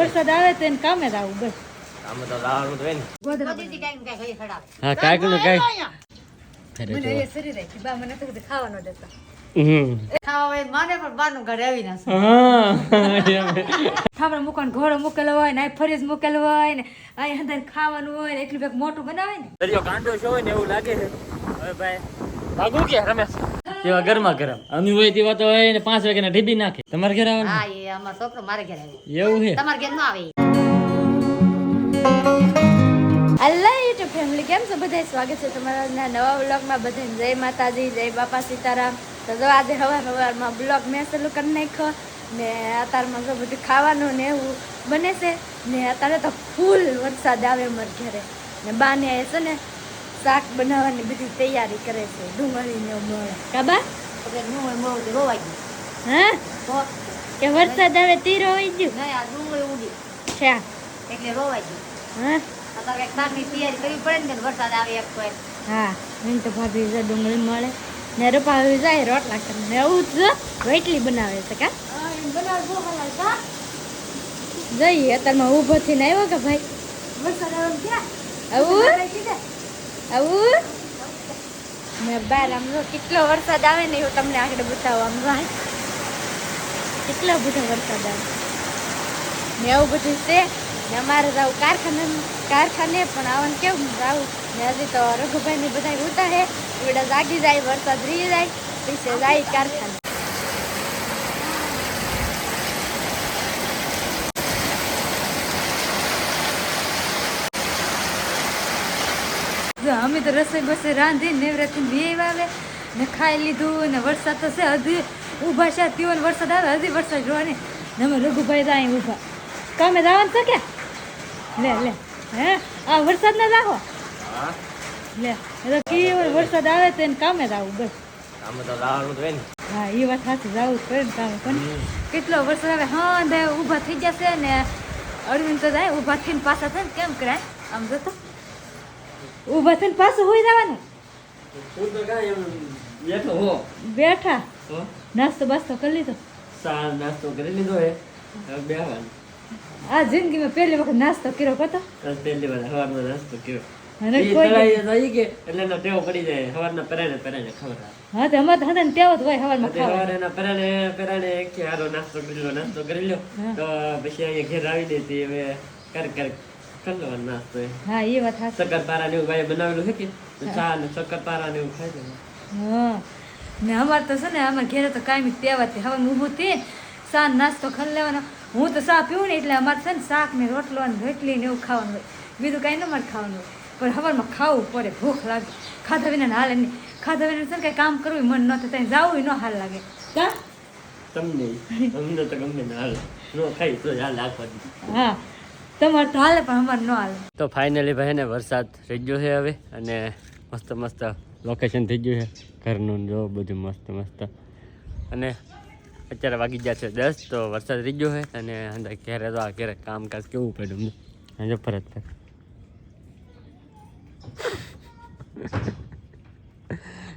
વરસાદ આવે તો એને કામે જ આવું બસ. તો લાવવાનું તો. હા નું મને એ સરી બા મને તો ખાવાનો દેતા. ઘોડો મૂકેલો હોય ને આ ફરીજ મૂકેલો હોય ને અહીં અંદર ખાવાનું હોય ને એટલું મોટું બનાવે ને. કાંટો છો હોય ને એવું લાગે છે. હવે ભાઈ ભાગું કે રમેશ? તેવા ગરમા ગરમ. અમે હોય તેવા તો હોય ને પાંચ વાગ્યા ઢીબી નાખે. તમારે ઘરે આવે હા એ અમાર છોકરો મારે ઘરે આવે એવું છે? તમારે ઘેર ન આવે હેલો યુટ્યુબ ફેમિલી કેમ છો? બધા સ્વાગત છે તમારા આજના નવા બ્લોગમાં બધાને જય માતાજી જય બાપા સીતારામ. તો જો આજે હવાર હવારમાં બ્લોગ મેં ચાલુ કરી નાખ્યો. ને અત્યારમાં જો બધું ખાવાનું ને એવું બને છે. ને અત્યારે તો ફૂલ વરસાદ આવે અમારા ઘરે. ને બાને છે ને શાક બનાવવાની બધી તૈયારી કરે છે. ડુંગળી ને મળે. કાબા? એટલે નું તો રોવાઈ ગયું. હા? કે વરસાદ આવે તીરો હોય ગયું? નહીં આ ડુંગળી ઉડી. છે એટલે રોવાઈ ગયું. હા? અત્યારે કંઈક તૈયારી કરવી પડે ને વરસાદ આવે એક તો હા તો ભાભી છે ડુંગળી મળે. ને રૂપાવી જાય રોટલા કરીને. એવું જ રોટલી બનાવે છે કા? જઈએ અત્યારમાં ઊભો થઈને આવ્યો કે ભાઈ? વરસાદ આવે ક્યાં? આવું? આવું? ને બાર આમનો કેટલો વરસાદ આવે ને એવું તમને આગળ બતાવો, આમ વાત કેટલો બધો વરસાદ આવે. ને એવું બધું છે. ને અમારે જાવ કારખાને કારખાને પણ આવવાનું કેવું જવું ને હજી તો રઘુભાઈ ને બધા ઉતા હે. એવડા જાગી જાય, વરસાદ રહી જાય, પછી જાય કારખાને. જો અમે તો રસોઈ બસોઈ રાંધી નેવરાથી વેવ આવે. ને ખાઈ લીધું ને વરસાદ તો છે હજી ઊભા છે. તેઓ વરસાદ આવે હજી વરસાદ જોવાની. ને અમે રઘુભાઈ તો અહીં ઊભા. કામે જવાનું છે કે? લે લે. હે? આ વરસાદ ના રાખો લે એ તો કેવો વરસાદ આવે તો એને કામે જ આવું બસ. કામે તો લાવવાનું તો ને. હા એ વાત સાચી જવું જ પડે ને કામે. પણ કેટલો વરસાદ આવે? હા ઊભા થઈ જશે ને અરવિંદ તો જાય ઊભા થઈને પાછા થાય ને કેમ કરાય? આમ જતો. ઊભા થઈને પાછું હોઈ જવાનું. બેઠો નાસ્તો બાસ્તો કરી લીધો? સાર નાસ્તો કરી લીધો હે. આ જિંદગીમાં પહેલી વખત નાસ્તો કર્યો કતો? પહેલી વાર સવારનો નાસ્તો કર્યો. નાસ્તો કરી લો નાસ્તો કરી લ્યો. તો પછી અહીંયા ઘેર આવી દેતી હવે કર કર. કરી લેવાનો નાસ્તો હા એ વાત સાચી. શક્કરપારા ને એવું ભાઈ બનાવેલું છે કે? ચા ને શક્કરપારા ને એવું ખાઈ લેવાનું. હા. ને અમારે તો છે ને અમારે ઘેરે તો કાયમી તેવાથી હવે ઊભું થઈને સા નાસ્તો ખાઈ લેવાનો. હું તો સા પીવું ને એટલે અમારે છે ને શાક ને રોટલો ને રોટલી ને એવું ખાવાનું હોય. બીજું કાંઈ ન મારે ખાવાનું હોય. પણ હવારમાં ખાવું પડે ભૂખ લાગે. ખાધા વિના હાલે નહીં. ખાધા વિના છે ને કાંઈ કામ કરવું મન ન થાય જવું ન હાલ લાગે. કા? તમને અમને તો ગમે ને હાલ. નો ખાઈ તો હાલ. હા. તમારે તો હાલે, પણ અમારે ન હાલે. તો ફાઇનલી ભાઈ ને વરસાદ થઈ ગયો છે હવે અને મસ્ત મસ્ત લોકેશન થઈ ગયું છે. ઘરનું જો બધું મસ્ત મસ્ત. અને અત્યારે વાગી ગયા છે દસ, તો વરસાદ થઈ ગયો છે અને અંદર ઘેરે તો આ ઘેરે કામકાજ કેવું પડ્યું અમને જો ફરજ પર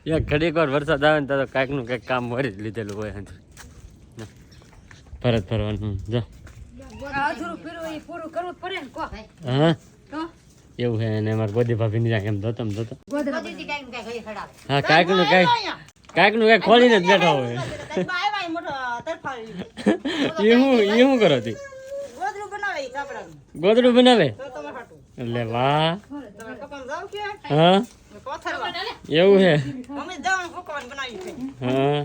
યાર, ઘડીક વાર વરસાદ આવે ને તો કાંઈક કંઈક કામ મરી જ લીધેલું હોય ફરજ ફરવાનું જો. હા? એવું છે એમ એમ જોતો ગોધરા બધી કાંઈક ને કાંઈક હઈ ખડાવે. હા કાંઈકનું કાંઈક કાંઈકનું કાંઈક ખોલીને જ બેઠા હોય. એ હું એ શું કરો તી? ગોદડું બનાવે એટલે વાહ. હા? એવું છે. હા?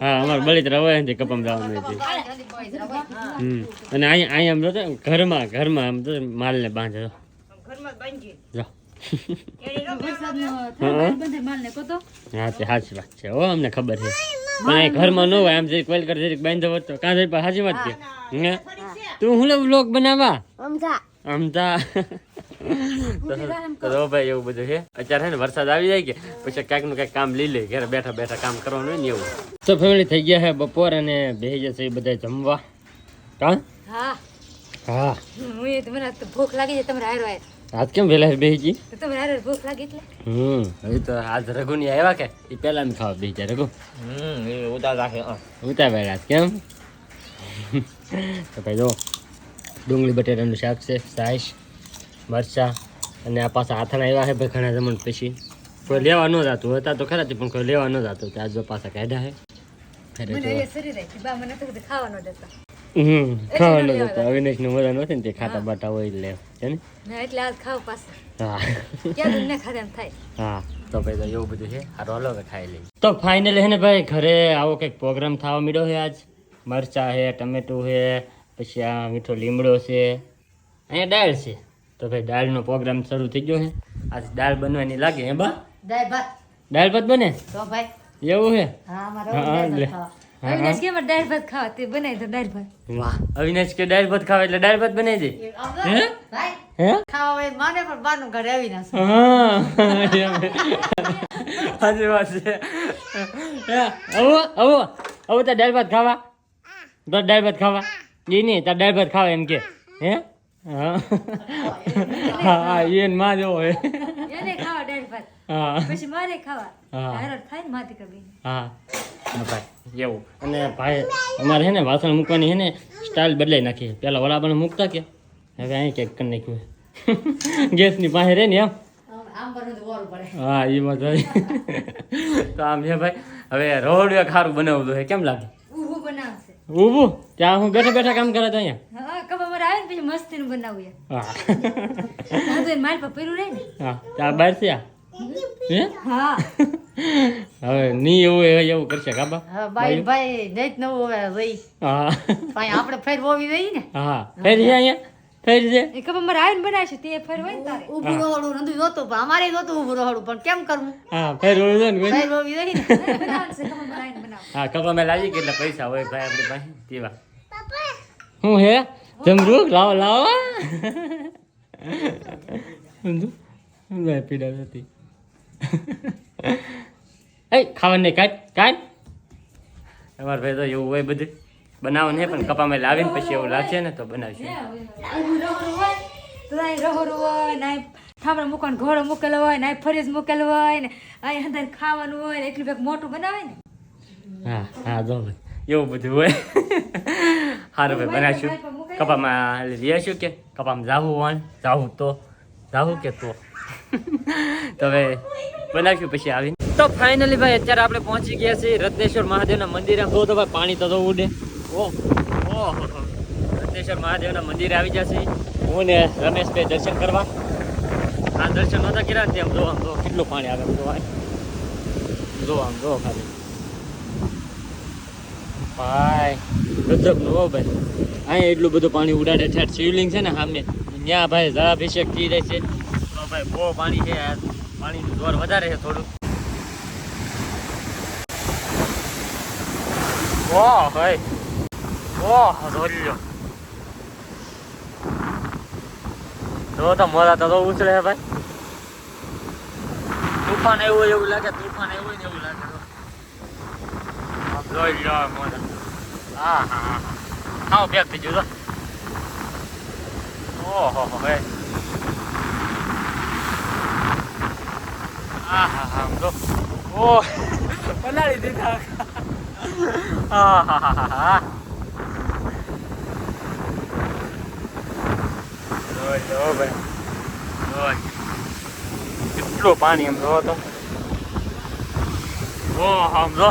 હા અમારે બળિતરા હોય ને કપમ હોય. હમ. અને અહીંયા અહીંયા આમ જોતો ઘરમાં ઘરમાં આમ તો. જો જો માલ ને બાંધે હા સાચી વાત છે. હો અમને ખબર છે. પણ ઘરમાં ન હોય આમ જરીક કોઈલ કર બાંધો હોત તો કાં જરી સાચી વાત છે. હે તું હું વ્લોગ બનાવવા? અમતા તો તો ભાઈ એવું બધું છે. અત્યારે ને વરસાદ આવી જાય કે પછી કાંઈકનું કાંઈક કામ લઈ લે ઘરે બેઠા બેઠા કામ કરવાનું હોય ને એવું. તો ફેમિલી થઈ ગયા છે બપોર અને બેસી જશે એ બધા જમવા. કા? હા. હા. હું એ ભૂખ લાગી છે તમારે હારો આજ કેમ વહેલા બેસી ગઈ? તો હારો ભૂખ લાગી એટલે. હમ હવે તો આજ રઘુ ની આવ્યા કે? એ પેલા ખાવા બેસી જાય રઘુ. હમ એ ઉતાર રાખે હા. ઉતા કેમ? તો ભાઈ જો ડુંગળી બટેટાનું શાક છે સાઈશ મરચાં અને આ પાછા હાથના આવ્યા છે ભાઈ ઘણા જમણ પછી. કોઈ લેવા ન જતું હતા તો ખરા પણ કોઈ લેવા ન જતું. ત્યાં જો પાછા કાઢ્યા છે. હમ ખાવાનું જ હતું અવિનાશનું મજા નથી ને તે ખાતા બાટા હોય એટલે છે ને? ના એટલે આજ ખાવ પાછા. હા. તો ભાઈ તો એવું બધું છે. હારો હલો ખાઈ લઈએ. તો ફાઇનલી હે ને ભાઈ ઘરે આવો કંઈક પ્રોગ્રામ થવા મળ્યો છે આજ. મરચા છે ટમેટું છે પછી આ મીઠો લીમડો છે. અહીંયા ડાળ છે. તો ભાઈ દાળનો પ્રોગ્રામ શરૂ થઈ ગયો છે આજ દાળ બનવાની લાગે હે બા? દાળ ભાત. દાળ ભાત બને? તો ભાઈ. એવું છે હા દાળ ભાત ખાવા. અવિનાશ કે દાળ ભાત ખાવા? તે બનાવી દો દાળ ભાત. વાહ અવિનાશ કે દાળ ભાત ખાવા એટલે દાળ ભાત બનાવી દે? એ જો, હે? ભાઈ હે? ખાવા હોય માને પણ બહારનું ઘરે આવી હા. સાચી વાત છે. હે, આવો આવો આવો તાર દાળ ભાત ખાવા. તો દાળ ભાત ખાવા. એ નહીં તાર દાળ ભાત ખાવા એમ કે. હે? હા. હા એને માં જો હોય. એને ખાવા દાળ ભાત. હા. પછી મારે ખાવા. હા. હારો થાય ને માથી કબી હા. ભાઈ એવું. અને ભાઈ અમારે હે ને વાસણ મૂકવાની હે ને સ્ટાઇલ બદલાઈ નાખી પેલા વડા પણ મૂકતા કે? હવે અહીં કંઈક કરી નાખ્યું ગેસની પાસે રહે ને એમ? હા એ વાત તો આમ છે ભાઈ. હવે રોહડિયા ખારું બનાવવું છે કેમ લાગે? ઊભું. ત્યાં હું બેઠા બેઠા કામ કરે તો અહીંયા. હા કબર મારે આવે ને પછી મસ્તીનું બનાવું યાર હા તો મારી પાસે પેલું રહે ને. હા ત્યાં બહાર છે આ હે? હા. હવે ની એવું એવું કરશે કાબા? ભાઈ ભાઈ. નહીં નવું હવે રહી. હા. ભાઈ આપણે ફેર હોવી રહી ને. હા ફેર અહીંયા? ફેર છે એ કબા મારે આવીને બનાવશે તે ફેર હોય ને તારે. ઊભું રોહડું નથી જોતું પણ અમારે નહોતું ઊભું રોહડું પણ કેમ કરવું? હા ફેર હોય છે ને કોઈ ફેર હોવી રહી ને? આવીને બનાવ હા કપા મેં લાવી કેટલા પૈસા હોય ભાઈ આપણી પાસે તેવા. હું હે? જમરૂક લાવો લાવો. સમજુ ભાઈ પીડા નથી. એ ખાવાનું નહીં કાઢ કાંઈ? અમારે ભાઈ તો એવું હોય બધું. બનાવવાનું ને પણ કપામાં લાવીને પછી એવું લાગશે ને તો બનાવશું. તો અહીં રહોરું હોય ને અહીં ઠામડા ઘોડો મૂકેલો હોય ને ફરીજ મૂકેલો હોય ને અહીં અંદર ખાવાનું હોય ને એટલું બેગ મોટું બનાવે ને હા હા જો એવું બધું હોય. સારું ભાઈ બનાવશું. કપામાં લઈશું કે? કપામાં જાવું હોય જાવું તો. જાવું કે તો. તો હવે બનાવશું પછી આવીને. તો ફાઇનલી ભાઈ અત્યારે આપણે પહોંચી ગયા છીએ રત્નેશ્વર મહાદેવના મંદિરે. તો ભાઈ પાણી તો તો ઉડે ઓ ઓ. રત્નેશ્વર મહાદેવના મંદિરે આવી જશે. હું ને રમેશભાઈ દર્શન કરવા. આ દર્શન નહોતા કર્યા ને જોવા જો કેટલું પાણી આવે જો. જો આમ જો ખાલી. ભાઈ ગજબ નો ભાઈ. અહીંયા એટલું બધું પાણી ઉડાડે છે. શિવલિંગ છે ને સામે. ત્યાં ભાઈ જળાભિષેક થઈ જાય છે. તો ભાઈ બહુ પાણી છે પાણીનું જોર વધારે છે થોડું ઓહ ભાઈ. ઓહ રોલ્યો જો તો મોરા તો ઉછળે છે ભાઈ. તુફાન એવું એવું લાગે તુફાન એવું એવું લાગે. જોઈ લો મોજા હા હા હા. પેક થઈ ગયું ઓહો હો હે. હા હા હા જો. ઓ દીધા. હા હા હા હા. હા જોઈ ભાઈ. જોઈ કેટલું પાણી એમ જો તો. ઓહ આમ જો.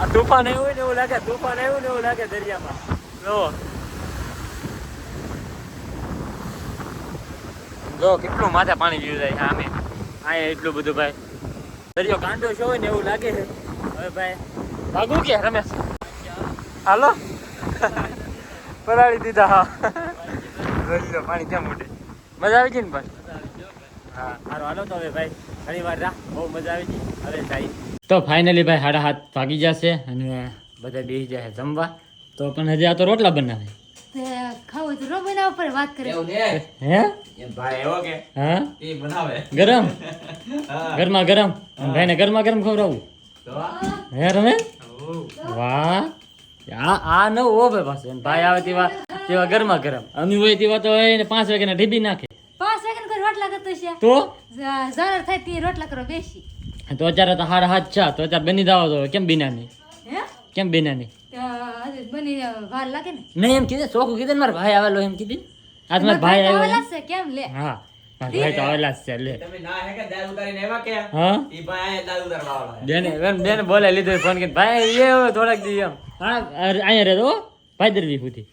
આ તુફાન આવ્યું ને એવું લાગે, તુફાન આવ્યું ને એવું લાગે દરિયામાં. જો. જો, કેટલું માથે પાણી પીવું જાય આમે. અહીંયા એટલું બધું ભાઈ. દરિયો કાંડો છે હોય ને એવું લાગે છે. હવે ભાઈ, ભાગવું કે રમેશ? હાલો. પલાળી દીધા, હા. જોઈ પાણી ક્યાં મોટે મજા આવી ગઈ ને ભાઈ? હા સારું હાલો તો હવે ભાઈ ઘણી વાર રાહ બહુ મજા આવી ગઈ. હવે જાય તો ફાઇનલી ભાઈ હાડા હાથ ભાગી જશે અને બધા બેસી જાય જમવા. તો પણ હજી આ તો રોટલા બનાવે. ખાવું તો રો બનાવ પર વાત કરે. હે? ભાઈ એવો કે? હા? એ બનાવે. ગરમ? ગરમા? ગરમ ભાઈને ગરમા ગરમ ખવડાવું? તો હે રમે વાહ. આ આ ન હો ભાઈ પાસે ભાઈ આવે તેવા તેવા ગરમા ગરમ. અમી હોય તેવા તો એને પાંચ વાગ્યાના ઢીબી નાખે. પાંચ સેકન્ડ કોઈ રોટલા કરતો છે. તો? ઝાલર થાય તે રોટલા કરો બેસી. તો અત્યારે તો હારા હાથ છે. તો અત્યારે બની દાવો તો કેમ બિના નહીં કેમ બિના નહીં બની વાર લાગે ને. મેં એમ કીધું ચોખ્ખું કીધું મારા ભાઈ આવેલો એમ કીધું. આજ મારા ભાઈ આવ્યો આવેલા. છે કેમ લે? હા ભાઈ તો આવેલા છે લે. તમે ના હે કે દાળ ઉતારીને આવ્યા કે? હા? ઈ ભાઈ આયા દાળ વાળા બેન બેન બોલે લીધો ફોન કે ભાઈ એ થોડાક દી એમ. હા અહીંયા રહેતો હો. ભાઈ દરવી સુધી.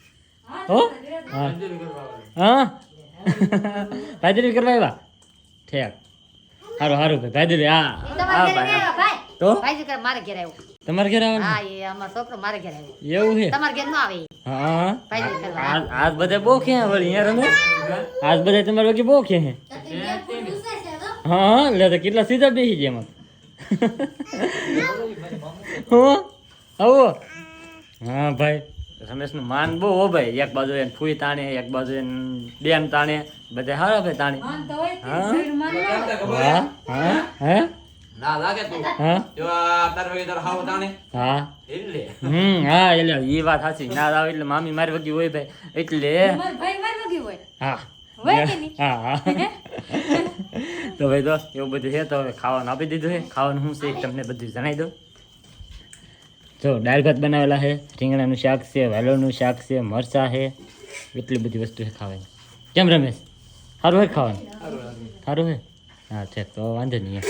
હો હા? હા. ભાઈ કરવા આવ્યા? ઠેક. સારું સારું ભાઈ ભાદરવી હા. હા ભાઈ તો? ભાઈ દીકરા મારે ઘેર આવ્યો. તમારે ઘરે આવવાનું? હા એ અમારો છોકરો મારે ઘરે આવ્યો. એવું છે? તમારા ઘેર ન આવે હા આજ આજ બધા બહુ ખે વળી અહીંયા રમે? આજ બધા તમારે વગી બહુ ખે હે? હા લે તો કેટલા સીધા બેસી ગયા એમાં. હો? આવો. હા ભાઈ. રમેશનું માન બહુ હો ભાઈ. એક બાજુ એને ફૂઈ તાણે એક બાજુ એને બેન તાણે. બધા હારા ભાઈ તાણે. હા? હા હે? હા? હા? ના લાગે તું હા? જો તાર વગર તાર હાવ તાણે. હા? એટલે. હમ હા એટલે એ વાત સાચી. ના આવે એટલે મામી મારી વગી હોય ભાઈ. એટલે ભાઈ માર વગી હોય. હા. હોય કે નહીં? હા હા. તો ભાઈ દોસ્ત એવું બધું છે તો હવે ખાવાનું આપી દીધું છે. ખાવાનું શું છે એ તમને બધું જણાવી દો. જો, દાળ ભાત બનાવેલા છે, રીંગણાનું શાક છે, વાલોનું શાક છે, મરચાં છે, એટલી બધી વસ્તુ છે ખાવાની. કેમ રમેશ? સારું હોય ખાવાનું? સારું હે હા, છે, તો વાંધો નહીં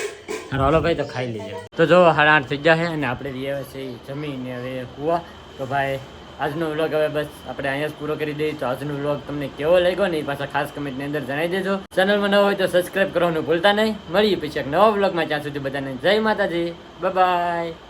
હાલો ભાઈ, તો ખાઈ લઈએ તો જો, સાડા આઠ થઈ ગયા છે અને આપણે રહીએ છે જમીને હવે કૂવા. તો ભાઈ, આજનો વ્લોગ હવે બસ આપણે અહીંયા જ પૂરો કરી દઈએ. તો આજનો વ્લોગ તમને કેવો લાગ્યો ને એ પાછા ખાસ કમેન્ટની અંદર જણાવી દેજો. ચેનલમાં નવો હોય તો સબસ્ક્રાઈબ કરવાનું ભૂલતા નહીં. મળીએ પછી એક નવા વ્લોગમાં. ત્યાં સુધી બધાને જય માતાજી. બાય.